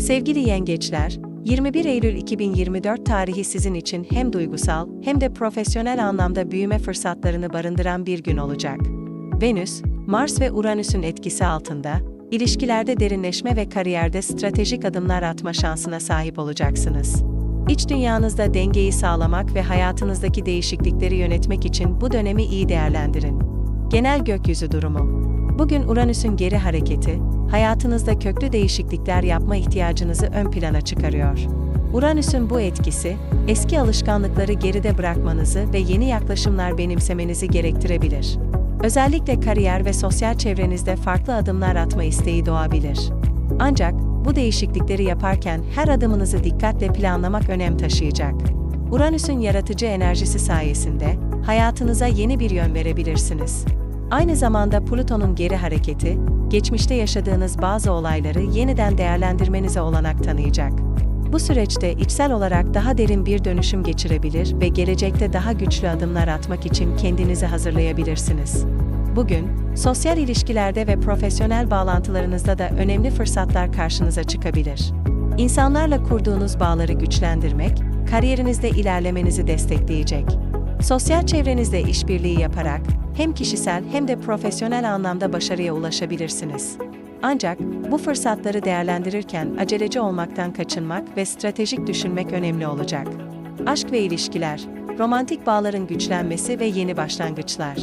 Sevgili yengeçler, 21 Eylül 2024 tarihi sizin için hem duygusal hem de profesyonel anlamda büyüme fırsatlarını barındıran bir gün olacak. Venüs, Mars ve Uranüs'ün etkisi altında, ilişkilerde derinleşme ve kariyerde stratejik adımlar atma şansına sahip olacaksınız. İç dünyanızda dengeyi sağlamak ve hayatınızdaki değişiklikleri yönetmek için bu dönemi iyi değerlendirin. Genel gökyüzü durumu. Bugün Uranüs'ün geri hareketi, hayatınızda köklü değişiklikler yapma ihtiyacınızı ön plana çıkarıyor. Uranüs'ün bu etkisi, eski alışkanlıkları geride bırakmanızı ve yeni yaklaşımlar benimsemenizi gerektirebilir. Özellikle kariyer ve sosyal çevrenizde farklı adımlar atma isteği doğabilir. Ancak bu değişiklikleri yaparken her adımınızı dikkatle planlamak önem taşıyacak. Uranüs'ün yaratıcı enerjisi sayesinde hayatınıza yeni bir yön verebilirsiniz. Aynı zamanda Plüton'un geri hareketi, geçmişte yaşadığınız bazı olayları yeniden değerlendirmenize olanak tanıyacak. Bu süreçte içsel olarak daha derin bir dönüşüm geçirebilir ve gelecekte daha güçlü adımlar atmak için kendinizi hazırlayabilirsiniz. Bugün, sosyal ilişkilerde ve profesyonel bağlantılarınızda da önemli fırsatlar karşınıza çıkabilir. İnsanlarla kurduğunuz bağları güçlendirmek, kariyerinizde ilerlemenizi destekleyecek. Sosyal çevrenizde işbirliği yaparak hem kişisel hem de profesyonel anlamda başarıya ulaşabilirsiniz. Ancak bu fırsatları değerlendirirken aceleci olmaktan kaçınmak ve stratejik düşünmek önemli olacak. Aşk ve ilişkiler, romantik bağların güçlenmesi ve yeni başlangıçlar.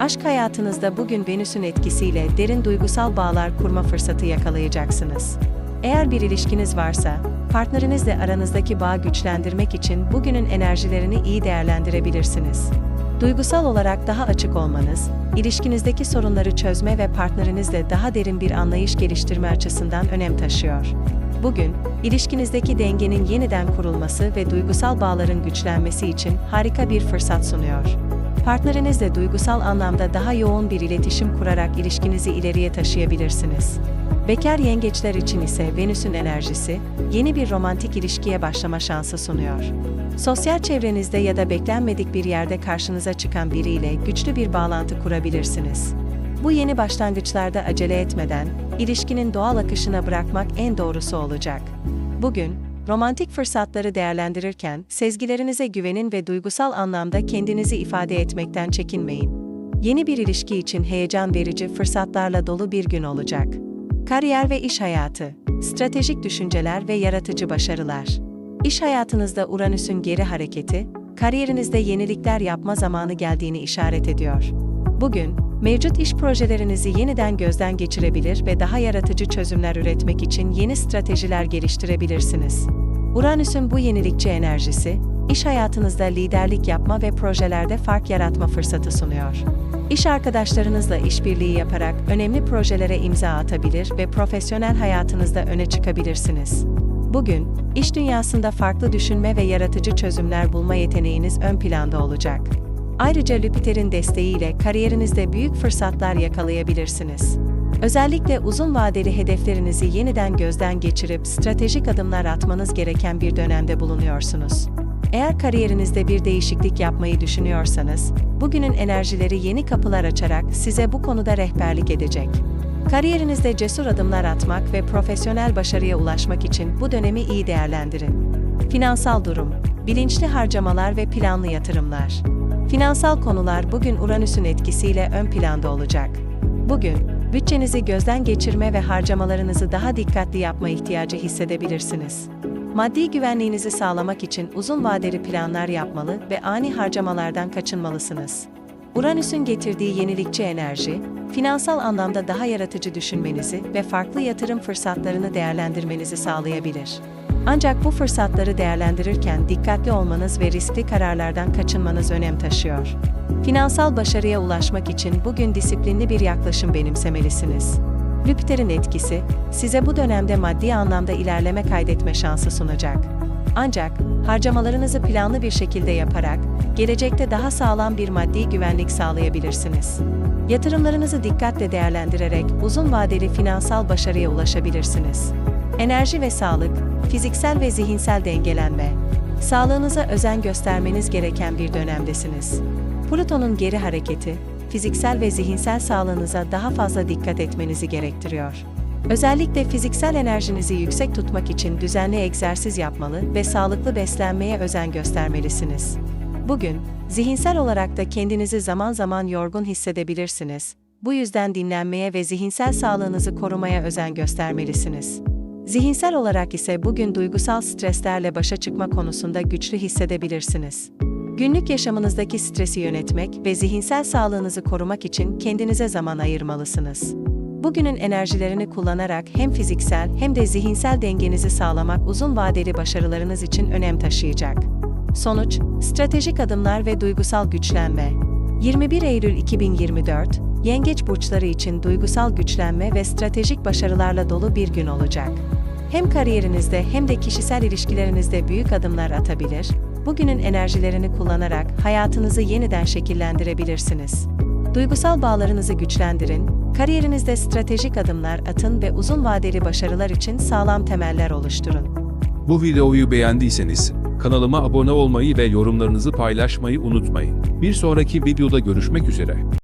Aşk hayatınızda bugün Venüs'ün etkisiyle derin duygusal bağlar kurma fırsatı yakalayacaksınız. Eğer bir ilişkiniz varsa, partnerinizle aranızdaki bağı güçlendirmek için bugünün enerjilerini iyi değerlendirebilirsiniz. Duygusal olarak daha açık olmanız, ilişkinizdeki sorunları çözme ve partnerinizle daha derin bir anlayış geliştirme açısından önem taşıyor. Bugün, ilişkinizdeki dengenin yeniden kurulması ve duygusal bağların güçlenmesi için harika bir fırsat sunuyor. Partnerinizle duygusal anlamda daha yoğun bir iletişim kurarak ilişkinizi ileriye taşıyabilirsiniz. Bekar yengeçler için ise Venüs'ün enerjisi, yeni bir romantik ilişkiye başlama şansı sunuyor. Sosyal çevrenizde ya da beklenmedik bir yerde karşınıza çıkan biriyle güçlü bir bağlantı kurabilirsiniz. Bu yeni başlangıçlarda acele etmeden, ilişkinin doğal akışına bırakmak en doğrusu olacak. Bugün, romantik fırsatları değerlendirirken sezgilerinize güvenin ve duygusal anlamda kendinizi ifade etmekten çekinmeyin. Yeni bir ilişki için heyecan verici fırsatlarla dolu bir gün olacak. Kariyer ve iş hayatı, stratejik düşünceler ve yaratıcı başarılar. İş hayatınızda Uranüs'ün geri hareketi, kariyerinizde yenilikler yapma zamanı geldiğini işaret ediyor. Bugün, mevcut iş projelerinizi yeniden gözden geçirebilir ve daha yaratıcı çözümler üretmek için yeni stratejiler geliştirebilirsiniz. Uranüs'ün bu yenilikçi enerjisi, iş hayatınızda liderlik yapma ve projelerde fark yaratma fırsatı sunuyor. İş arkadaşlarınızla işbirliği yaparak önemli projelere imza atabilir ve profesyonel hayatınızda öne çıkabilirsiniz. Bugün, iş dünyasında farklı düşünme ve yaratıcı çözümler bulma yeteneğiniz ön planda olacak. Ayrıca Jüpiter'in desteğiyle kariyerinizde büyük fırsatlar yakalayabilirsiniz. Özellikle uzun vadeli hedeflerinizi yeniden gözden geçirip stratejik adımlar atmanız gereken bir dönemde bulunuyorsunuz. Eğer kariyerinizde bir değişiklik yapmayı düşünüyorsanız, bugünün enerjileri yeni kapılar açarak size bu konuda rehberlik edecek. Kariyerinizde cesur adımlar atmak ve profesyonel başarıya ulaşmak için bu dönemi iyi değerlendirin. Finansal durum, bilinçli harcamalar ve planlı yatırımlar. Finansal konular bugün Uranüs'ün etkisiyle ön planda olacak. Bugün, bütçenizi gözden geçirme ve harcamalarınızı daha dikkatli yapma ihtiyacı hissedebilirsiniz. Maddi güvenliğinizi sağlamak için uzun vadeli planlar yapmalı ve ani harcamalardan kaçınmalısınız. Uranüs'ün getirdiği yenilikçi enerji, finansal anlamda daha yaratıcı düşünmenizi ve farklı yatırım fırsatlarını değerlendirmenizi sağlayabilir. Ancak bu fırsatları değerlendirirken dikkatli olmanız ve riskli kararlardan kaçınmanız önem taşıyor. Finansal başarıya ulaşmak için bugün disiplinli bir yaklaşım benimsemelisiniz. Jüpiter'in etkisi, size bu dönemde maddi anlamda ilerleme kaydetme şansı sunacak. Ancak, harcamalarınızı planlı bir şekilde yaparak, gelecekte daha sağlam bir maddi güvenlik sağlayabilirsiniz. Yatırımlarınızı dikkatle değerlendirerek uzun vadeli finansal başarıya ulaşabilirsiniz. Enerji ve sağlık, fiziksel ve zihinsel dengelenme. Sağlığınıza özen göstermeniz gereken bir dönemdesiniz. Plüton'un geri hareketi, fiziksel ve zihinsel sağlığınıza daha fazla dikkat etmenizi gerektiriyor. Özellikle fiziksel enerjinizi yüksek tutmak için düzenli egzersiz yapmalı ve sağlıklı beslenmeye özen göstermelisiniz. Bugün, zihinsel olarak da kendinizi zaman zaman yorgun hissedebilirsiniz. Bu yüzden dinlenmeye ve zihinsel sağlığınızı korumaya özen göstermelisiniz. Zihinsel olarak ise bugün duygusal streslerle başa çıkma konusunda güçlü hissedebilirsiniz. Günlük yaşamınızdaki stresi yönetmek ve zihinsel sağlığınızı korumak için kendinize zaman ayırmalısınız. Bugünün enerjilerini kullanarak hem fiziksel hem de zihinsel dengenizi sağlamak uzun vadeli başarılarınız için önem taşıyacak. Sonuç, stratejik adımlar ve duygusal güçlenme. 21 Eylül 2024, Yengeç burçları için duygusal güçlenme ve stratejik başarılarla dolu bir gün olacak. Hem kariyerinizde hem de kişisel ilişkilerinizde büyük adımlar atabilir, bugünün enerjilerini kullanarak hayatınızı yeniden şekillendirebilirsiniz. Duygusal bağlarınızı güçlendirin, kariyerinizde stratejik adımlar atın ve uzun vadeli başarılar için sağlam temeller oluşturun. Bu videoyu beğendiyseniz kanalıma abone olmayı ve yorumlarınızı paylaşmayı unutmayın. Bir sonraki videoda görüşmek üzere.